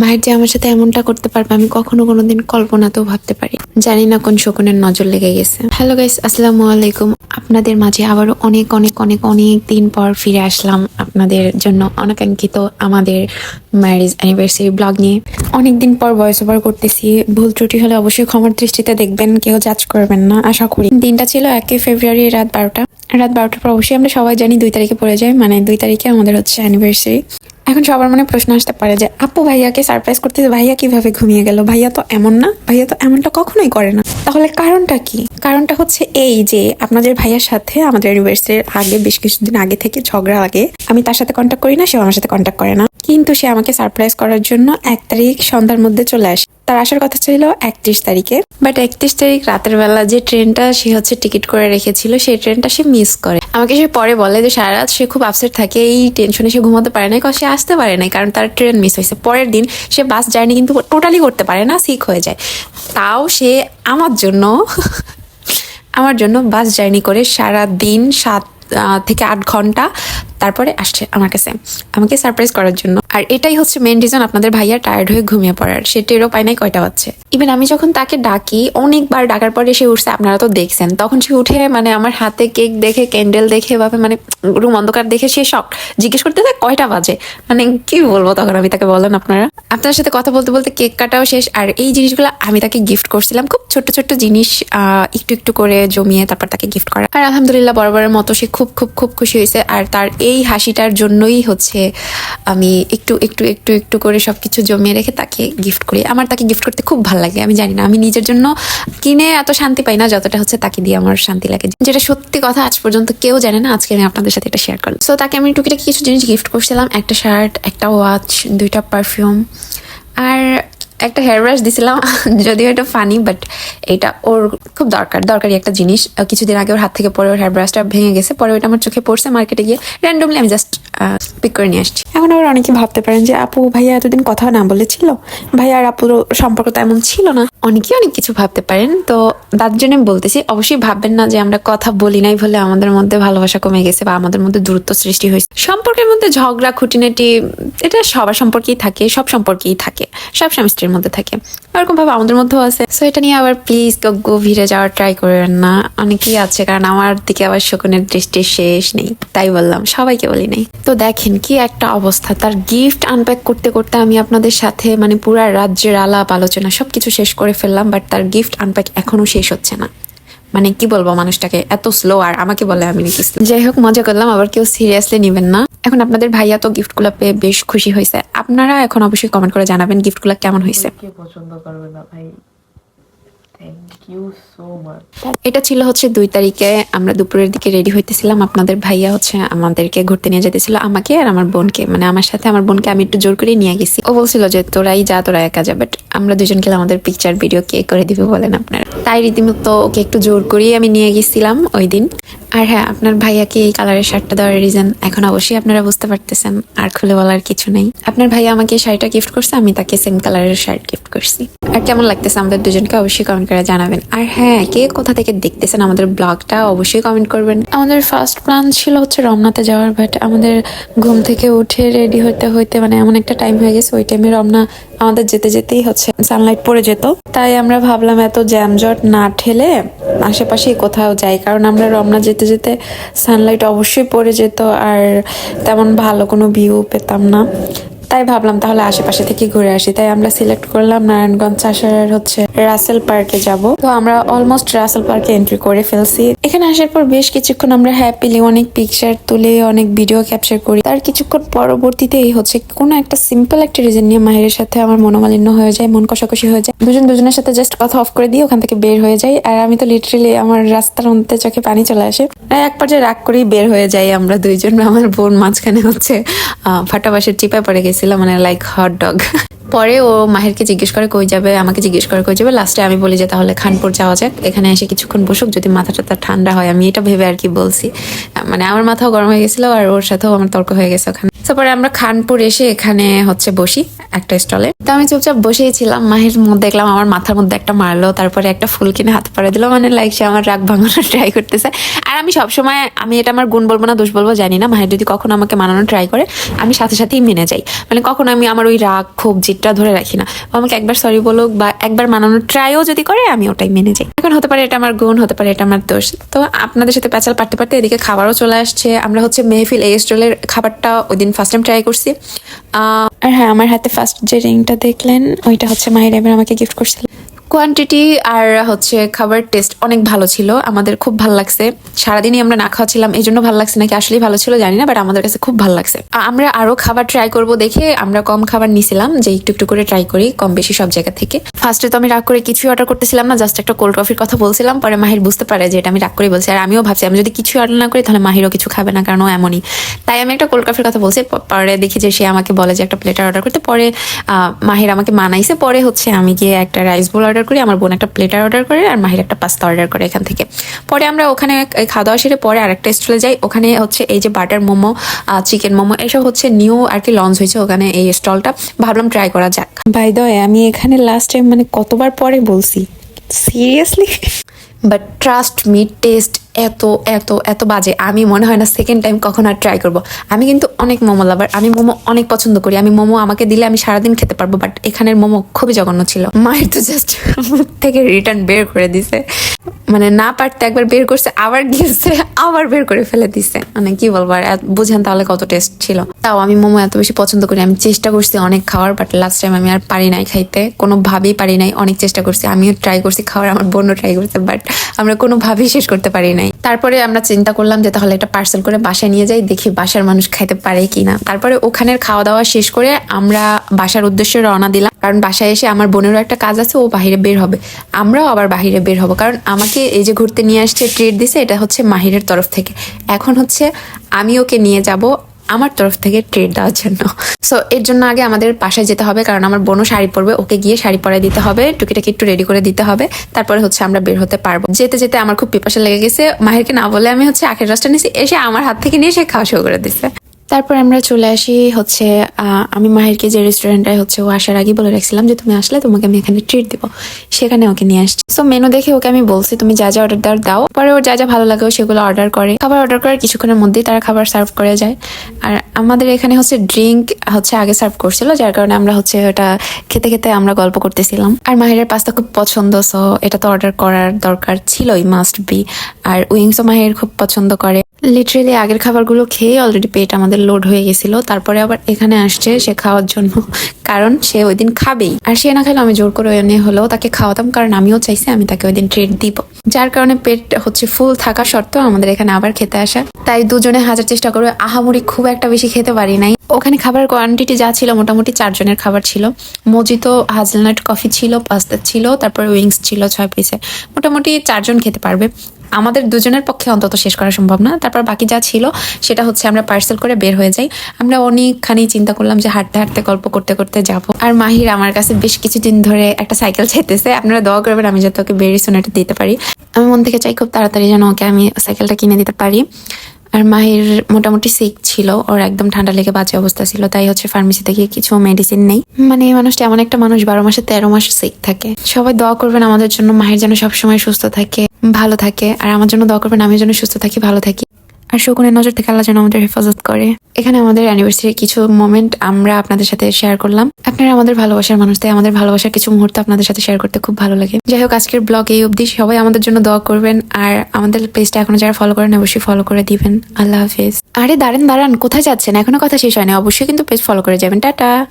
মায়ের যে আমার সাথে এমনটা করতে পারবে, আমি কখনো কোনোদিন কল্পনাতেও ভাবতে পারি। জানি না কোন শকুনের নজর লেগে গেছে। হ্যালো গাইস আসসালামু আলাইকুম। আপনাদের মাঝে আবারও অনেক অনেক অনেক অনেক দিন পর ফিরে আসলাম আপনাদের জন্য অনাকাঙ্ক্ষিত আমাদের ম্যারেজ অ্যানিভার্সারি ব্লগ নিয়ে। অনেক দিন পর ভয়েস ওভার করতেছি। ভুল ত্রুটি হলে অবশ্যই ক্ষমার দৃষ্টিতে দেখবেন, কেউ জাজ করবেন না, আশা করি। দিনটা ছিল একই ফেব্রুয়ারি, রাত বারোটা। রাত বারোটার পর অবশ্যই আমরা সবাই জানি দুই তারিখে পড়ে যায় মানে দুই তারিখে আমাদের হচ্ছে অ্যানিভার্সারি এখন সবার মনে প্রশ্ন আসতে পারে যে, আপু, ভাইয়াকে সারপ্রাইজ করতে ভাইয়া কীভাবে ঘুমিয়ে গেল? ভাইয়া তো এমন না, ভাইয়া তো এমনটা কখনোই করে না। তাহলে কারণটা কি? কারণটা হচ্ছে এই যে, আপনাদের ভাইয়ার সাথে আমাদের ইউনিভার্সিটির আগে বেশ কিছুদিন আগে থেকে ঝগড়া আগে আমি তার সাথে কন্ট্যাক্ট করি না, সেও আমার সাথে কন্ট্যাক্ট করে না। কিন্তু সে আমাকে সারপ্রাইজ করার জন্য এক তারিখ সন্ধ্যার মধ্যে চলে আসে। তার আসার কথা ছিল একত্রিশ তারিখে। বাট একত্রিশ তারিখ রাতের বেলা যে ট্রেনটা সে হচ্ছে টিকিট করে রেখেছিল, সেই ট্রেনটা সে মিস করে। আমাকে সে পরে বলে যে সারা রাত সে খুব আপসেট থাকে, এই টেনশনে সে ঘুমাতে পারে না কারণ সে আসতে পারে না কারণ তার ট্রেন মিস হয়েছে। পরের দিন সে বাস জার্নি কিন্তু টোটালি করতে পারে না সিক হয়ে যায়। তাও সে আমার জন্য আমার জন্য বাস জার্নি করে সারা দিন সাত থেকে আট ঘণ্টা তারপরে আসছে আমার কাছে। আমাকে সারপ্রাইজ করার জন্য। আর এটাই হচ্ছে মেন রিজন আপনাদের ভাইয়া টায়ার্ড হয়ে ঘুমিয়ে পড়ার। সে টেরও পায় নাই কয়টা হচ্ছে ইভেন আমি যখন তাকে ডাকি, অনেকবার ডাকার পরে সে উঠছে, আপনারা তো দেখছেন। তখন সে উঠে মানে আমার হাতে কেক দেখে ক্যান্ডেল দেখে ভাবে মানে রুম অন্ধকার দেখে সে শখ জিজ্ঞেস করতে থাকে কয়টা বাজে? মানে কি বলব তখন আমি তাকে বলেন আপনারা। আপনার সাথে কথা বলতে বলতে কেক কাটাও শেষ। আর এই জিনিসগুলো আমি তাকে গিফট করছিলাম। খুব ছোট্ট ছোট্ট জিনিস একটু একটু করে জমিয়ে তারপর তাকে গিফট করা। আর আলহামদুলিল্লাহ বরাবরের মতো সে খুব খুব খুব খুশি হয়েছে। আর তার এই হাসিটার জন্যই হচ্ছে আমি একটু একটু একটু একটু করে সব কিছু জমিয়ে রেখে তাকে গিফট করি। আমার তাকে গিফট করতে খুব ভালো লাগে, আমি জানি না। আমি নিজের জন্য কিনে এত শান্তি পাই না যতটা হচ্ছে তাকে দিয়ে আমার শান্তি লাগে। যেটা সত্যি কথা, আজ পর্যন্ত কেউ জানে না, আজকে আমি আপনাদের সাথে এটা শেয়ার করলাম। সো তাকে আমি টুকিটাকি কিছু জিনিস গিফট করছিলাম, একটা শার্ট একটা ওয়াচ দুইটা পারফিউম আর একটা হেয়ার ব্রাশ দিছিলাম যদিও এটা ফানি বাট এটা ওর খুব দরকার দরকারি একটা জিনিস। কিছুদিন আগে ওর হাত থেকে পরে ওর হেয়ার ব্রাশটা ভেঙে গেছে পরে ওটা আমার চোখে পড়ছে মার্কেটে গিয়ে র্যান্ডমলি আমি জাস্ট পিক করে নিয়ে আসছি। এখন আবার অনেকে ভাবতে পারেন যে আপু ভাইয়া এতদিন কথা না বলেছিল ভাইয়া আর আপুর সম্পর্ক তো এমন ছিল না। অনেকেই অনেক কিছু ভাবতে পারেন তো তার জন্য আমি বলতেছি অবশ্যই ভাববেন না যে আমরা কথা বলি নাই বলে আমাদের মধ্যে ভালোবাসা কমে গেছে বা আমাদের মধ্যে দূরত্ব সৃষ্টি হয়েছে। সম্পর্কের মধ্যে ঝগড়া খুঁটিনাটি এটা সবার সম্পর্কেই থাকে সব সম্পর্কেই থাকে সব স্বামী স্ত্রীর মধ্যে থাকে। ওরকম ভাবে আমাদের মধ্যেও আছে। সো এটা নিয়ে আবার প্লিজ কেউ গভীরে যাওয়ার ট্রাই করবেন না। অনেকেই আছে, কারণ আমার দিকে আবার শকুনের দৃষ্টি শেষ নেই। তাই বললাম, সবাইকে বলি নেই। তো দেখেন কি একটা অবস্থা। তার গিফট আনপ্যাক করতে করতে আমি আপনাদের সাথে মানে পুরা রাজ্যের আলাপ আলোচনা সবকিছু শেষ করে ফেললাম বাট তার গিফট আনপ্যাক এখনও শেষ হচ্ছে না। মানে কি বলব মানুষটাকে, এত স্লো আর আমাকে বলে আমি নাকি যাই হোক মজা করলাম, আবার কেউ সিরিয়াসলি নেবেন না। এখন আপনাদের ভাইয়া তো গিফট গিফটগুলো পেয়ে বেশ খুশি হয়েছে। আপনারা এখন অবশ্যই কমেন্ট করে জানাবেন গিফট গিফটগুলো কেমন হয়েছে। পছন্দ করবে না ভাই? এটা ছিল হচ্ছে দুই তারিখে আমরা দুপুরের দিকে রেডি হইতেছিলাম। আপনাদের ভাইয়া হচ্ছে আমাদেরকে ঘুরতে নিয়ে যেতেছিল, আমাকে আর আমার বোনকে। মানে আমার সাথে আমার বোনকে আমি একটু জোর করে নিয়ে গেছি। ও বলছিল যে, তোরাই যা, তোরা একা যা। বাট আমরা দুজন গেলে আমাদের পিকচার ভিডিও কে করে দিবে বলেন আপনারা। তাই রীতিমতো ওকে একটু জোর করেই আমি নিয়ে গেছিলাম ওই দিন। আর হ্যাঁ আপনার ভাইয়াকে এই কালারের শার্টটা দেওয়ার রিজন এখন অবশ্যই আপনারা বুঝতে পারতেছেন, আর খুলে বলার কিছু নেই। আপনার ভাইয়া আমাকে শাড়িটা গিফট করছে, আমি তাকে সেম কালারের শার্ট গিফট করছি। আর কেমন লাগতেছে আমাদের দুজনকে অবশ্যই কমেন্ট করে জানাবেন। আর হ্যাঁ কে কোথা থেকে দেখতেছেন আমাদের ব্লগটা অবশ্যই কমেন্ট করবেন। আমাদের ফার্স্ট প্ল্যান ছিল হচ্ছে রমনাতে যাওয়ার বাট আমাদের ঘুম থেকে উঠে রেডি হইতে হইতে মানে এমন একটা টাইম হয়ে গেছে, ওই টাইমে রমনা আমাদের যেতে যেতেই হচ্ছে সানলাইট পড়ে যেত। তাই আমরা ভাবলাম এত জ্যামজট না ঠেলে আশেপাশেই কোথাও যাই, কারণ আমরা রমনা যেতে যেতে সানলাইট অবশ্যই পড়ে যেত, আর তেমন ভালো কোনো ভিউ পেতাম না। তাই ভাবলাম তাহলে আশেপাশে থেকে ঘুরে আসি। তাই আমরা সিলেক্ট করলাম নারায়ণগঞ্জ আসার হচ্ছে রাসেল পার্কে যাব। তো আমরা অলমোস্ট রাসেল পার্কে এন্ট্রি করে ফেলছি। এখানে আসার পর বেশ কিছুক্ষণ আমরা হ্যাপিলি অনেক পিকচার তুলে, অনেক ভিডিও ক্যাপচার করি। তার কিছুক্ষণ পরবর্তীতে এই হচ্ছে কোনো একটা সিম্পল একটা রিজন নিয়ে মাহিরের সাথে আমার মনোমালিন্য হয়ে যায়, মন কষাকষি হয়ে যায়। দুজন দুজনের সাথে জাস্ট কথা অফ করে দিয়ে ওখান থেকে বের হয়ে যাই। আর আমি তো লিটারেলি আমার রাস্তার মধ্যে চোখে পানি চলে আসে। এক পর্যায়ে রাগ করেই বের হয়ে যাই আমরা দুইজন। আমার বোন মাঝখানে হচ্ছে ফাটাবাসের চিপায় পড়ে গেছিলাম মানে লাইক হট ডগ পরে ও মাহেরকে জিজ্ঞেস করে, কই যাবে? আমাকে জিজ্ঞেস করে, কই যাবে? লাস্টে আমি বলি যে, তাহলে খানপুর যাওয়া যাক। এখানে এসে কিছুক্ষণ বসুক। যদি মাথাটা তার ঠান্ডা হয়, আমি এটা ভেবে আর কি বলছি। মানে আমার মাথাও গরম হয়ে গেছিল আর ওর সাথেও আমার তর্ক হয়ে গেছে ওখানে। তারপরে আমরা খানপুর এসে এখানে হচ্ছে বসি একটা স্টলে। তো আমি চুপচাপ বসেই ছিলাম মাহির মধ্যে দেখলাম, আমার মাথার মধ্যে একটা মারলো, তারপরে একটা ফুল কিনে হাত পাড়ে দিল মানে লাইক সে আমার রাগ ভাঙানোর ট্রাই করতেছে। আর আমি সবসময়, আমি এটা আমার গুণ বলব না, দোষ বলব, জানি না, মাহির যদি কখনো আমাকে মানানোর ট্রাই করে, আমি সাথে সাথেই মেনে যাই। মানে কখনো আমি আমার ওই রাগ, ক্ষোভ জিতটা ধরে রাখি না। আমাকে একবার সরি বলুক বা একবার মানানোর ট্রাইও যদি করে, আমি ওটাই মেনে যাই। এখন হতে পারে এটা আমার গুণ, হতে পারে এটা আমার দোষ। তো আপনাদের সাথে প্যাচাল পারতে পারতে এদিকে খাবারও চলে আসছে। আমরা হচ্ছে মেহফিল এই স্টলের খাবারটা ওই দিন ফার্স্ট টাইম ট্রাই করছি। আর হ্যাঁ আমার হাতে ফার্স্ট যে রিংটা দেখলেন ওইটা হচ্ছে মাহির এবার আমাকে গিফট করছিল। কোয়ান্টিটি আর হচ্ছে খাবার টেস্ট অনেক ভালো ছিল আমাদের খুব ভালো লাগছে। সারাদিনই আমরা না খাওয়াছিলাম এই জন্য ভালো লাগছে নাকি? আসলেই ভালো ছিল জানি না বাট আমাদের কাছে খুব ভালো লাগছে। আমরা আরও খাবার ট্রাই করব দেখে আমরা কম খাবার নিছিলাম যে একটু একটু করে ট্রাই করি কম বেশি সব জায়গা থেকে। ফার্স্টে তো আমি রাগ করে কিছুই অর্ডার করতেছিলাম না জাস্ট একটা কোল্ড কফির কথা বলছিলাম পরে মাহির বুঝতে পারে যে এটা আমি রাগ করে বলছি। আর আমিও ভাবছি আমি যদি কিছু অর্ডার না করি তাহলে মাহিরও কিছু খাবে না কারণ ও এমনই। তাই আমি একটা কোল্ড কফির কথা বলছি পরে দেখি যে সে আমাকে বলে যে একটা প্লেটার অর্ডার করতে। পরে মাহির আমাকে মানাইছে। পরে হচ্ছে আমি গিয়ে একটা রাইস বোল অর্ডার করি, আমার বোন একটা প্লেটার অর্ডার করে আর মাহির একটা পাস্তা অর্ডার করে এখান থেকে। পরে আমরা ওখানে খাওয়া দাওয়া সেরে পরে আরেকটা স্টলে যাই। ওখানে হচ্ছে এই যে বাটার মোমো চিকেন মোমো, এসব হচ্ছে নিউ আর কি লঞ্চ হয়েছে ওখানে এই স্টলটা ভাবলাম ট্রাই করা যাক। বাই দ্য আমি এখানে লাস্ট টাইম মানে কতবার পরে বলছি? Seriously but trust me test এত এত এত বাজে। আমি মনে হয় না সেকেন্ড টাইম কখন আর ট্রাই করব। আমি কিন্তু অনেক মোমো লাভার আমি মোমো অনেক পছন্দ করি। আমি মোমো আমাকে দিলে আমি সারাদিন খেতে পারব বাট এখানের মোমো খুবই জঘন্য ছিল। মায়ের তো জাস্ট মুখ থেকে রিটার্ন বের করে দিছে। মানে না পারতে একবার বের করছে, আবার গিয়েছে, আবার বের করে ফেলে দিছে। মানে কি বলব আর বুঝেন তাহলে কত টেস্ট ছিল। তাও আমি মোমো এত বেশি পছন্দ করি, আমি চেষ্টা করছি অনেক খাওয়ার বাট লাস্ট টাইম আমি আর পারি নাই খাইতে। কোনোভাবেই পারি নাই, অনেক চেষ্টা করছি। আমিও ট্রাই করছি, খাওয়ার, আমার বোনও ট্রাই করছে বাট আমরা কোনোভাবেই শেষ করতে পারি নাই। তারপরে আমরা চিন্তা করলাম যে তাহলে একটা পার্সেল করে বাসায় নিয়ে যাই, দেখি বাসার মানুষ খাইতে পারে কিনা। তারপরে ওখানের খাওয়া দাওয়া শেষ করে আমরা বাসার উদ্দেশ্যে রওনা দিলাম। কারণ বাসায় এসে আমার বোনেরও একটা কাজ আছে, ও বাহিরে বের হবে। আমরাও আবার বাহিরে বের হব। কারণ আমাকে এই যে ঘুরতে নিয়ে আসছে ট্রিট দিছে, এটা হচ্ছে মাহিরের তরফ থেকে। এখন হচ্ছে আমি ওকে নিয়ে যাব আমার তরফ থেকে ট্রিট দেওয়ার জন্য। সো এর জন্য আগে আমাদের পাশে যেতে হবে, কারণ আমার বোনও শাড়ি পরবে, ওকে গিয়ে শাড়ি পরাই দিতে হবে, টুকিটাকি একটু রেডি করে দিতে হবে, তারপরে হচ্ছে আমরা বের হতে পারব। যেতে যেতে আমার খুব পিপাসা লেগে গেছে। মাহেরকে না বলে আমি হচ্ছে আখের রসটা নিয়েছি, এসে আমার হাত থেকে নিয়ে সে খাওয়া শুরু করে দিছে। তারপর আমরা চলে আসি হচ্ছে আমি মাহিরকে যে রেস্টুরেন্টে হচ্ছে ও আসার আগে বলে রাখছিলাম যে তুমি আসলে তোমাকে আমি এখানে ট্রিট দিব। সেখানে ওকে নিয়ে আসছি। সো মেনু দেখে ওকে আমি বলছি, তুমি যা যা অর্ডার দাও। দাও পরে ওর যা যা ভালো লাগে সেগুলো অর্ডার করে। খাবার অর্ডার করার কিছুক্ষণের মধ্যেই তারা খাবার সার্ভ করে যায়। আর আমাদের এখানে হচ্ছে ড্রিঙ্ক হচ্ছে আগে সার্ভ করছিল, যার কারণে আমরা হচ্ছে ওটা খেতে খেতে আমরা গল্প করতেছিলাম। আর মাহিরের পাস্তা খুব পছন্দ সো এটা তো অর্ডার করার দরকার ছিলই মাস্ট বি আর উইংসও মাহির খুব পছন্দ করে। লিটারেলি আগের খাবারগুলো খেয়ে অলরেডি পেট আমাদের লোড হয়ে গেছিল। তারপরে আবার এখানে আসছে সে খাওয়ার জন্য। কারণ সে ওই দিন খাবেই। আর সে না খেলে আমি জোর করে এনে হলেও তাকে খাওয়াতাম, কারণ আমিও চাইছি আমি তাকে ওই দিন ট্রিট দিব। যার কারণে পেট হচ্ছে ফুল থাকা সত্ত্বেও আমাদের এখানে আবার খেতে আসা। তাই দুজনে হাজার চেষ্টা করে আহামরি খুব একটা বেশি খেতে পারি নাই। ওখানে খাবার কোয়ান্টিটি যা ছিল মোটামুটি চারজনের খাবার ছিল। মজিতো হাজলনাট কফি ছিল পাস্তা ছিল, তারপর উইংস ছিল ছয় পিসে মোটামুটি চারজন খেতে পারবে। আমাদের দুজনের পক্ষে অন্তত শেষ করা সম্ভব না। তারপর বাকি যা ছিল, সেটা হচ্ছে আমরা পার্সেল করে বের হয়ে যাই। আমরা অনেকখানি চিন্তা করলাম যে হাঁটতে হাঁটতে, গল্প করতে করতে যাব। আর মাহির আমার কাছে বেশ কিছুদিন ধরে একটা সাইকেল চাইতেছে। আপনারা দোয়া করবেন আমি যাতে ওকে বেরি সোনাটা দিতে পারি। আমি মন থেকে চাই খুব তাড়াতাড়ি যেন ওকে আমি সাইকেলটা কিনে দিতে পারি। আর মাহির মোটামুটি সিক ছিল, ওর একদম ঠান্ডা লেগে বাজে অবস্থা ছিল, তাই হচ্ছে ফার্মেসিতে গিয়ে কিছু মেডিসিন নেই। মানে এই মানুষটা এমন একটা মানুষ, বারো মাসে তেরো মাস সিক থাকে। সবাই দোয়া করবেন আমাদের জন্য, মাহির যেন সবসময় সুস্থ থাকে। ভালো থাকে। আর আমার জন্য দোয়া করবেন আমি যেন সুস্থ থাকি, ভালো থাকি। আর শকুনের নজর থেকে আল্লাহ যেন আমাদের হেফাজত করে। এখানে আমাদের অ্যানিভার্সারির কিছু মোমেন্ট আমরা আপনাদের সাথে শেয়ার করলাম। আপনারা আমাদের ভালোবাসার মানুষ, তাই আমাদের ভালোবাসার কিছু মুহূর্ত আপনাদের সাথে শেয়ার করতে খুব ভালো লাগে। যাই হোক, আজকের ব্লগ এই অবধি। সবাই আমাদের জন্য দোয়া করবেন। আর আমাদের পেজটা এখনও যারা ফলো করেন, অবশ্যই ফলো করে দিবেন। আল্লাহ হাফিজ। আরে দাঁড়ান দাঁড়ান, কোথায় যাচ্ছেন? এখনও কথা শেষ হয়নি। অবশ্যই কিন্তু পেজ ফলো করে যাবেন। টাটা।